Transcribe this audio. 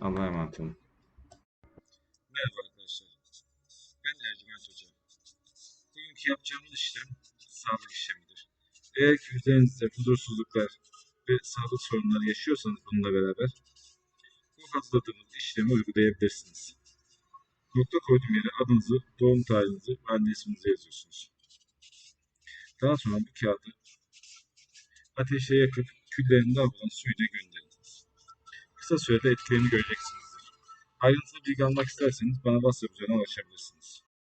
Allah'a emanet olun. Merhaba arkadaşlar. Ben Ercüment Hoca. Bugünkü yapacağımız işlem sağlık işlemidir. Eğer ki üzerinizde huzursuzluklar ve sağlık sorunları yaşıyorsanız bununla beraber bu hazırladığımız işlemi uygulayabilirsiniz. Nokta koyduğum yere adınızı, doğum tarihinizi ve anne isminizi yazıyorsunuz. Daha sonra bu kağıdı ateşe yakıp küllerinde alınan suyla gönderiniz. Kısa sürede etkilerini göreceksinizdir. Ayrıntılı bilgi almak isterseniz bana WhatsApp üzerinden ulaşabilirsiniz.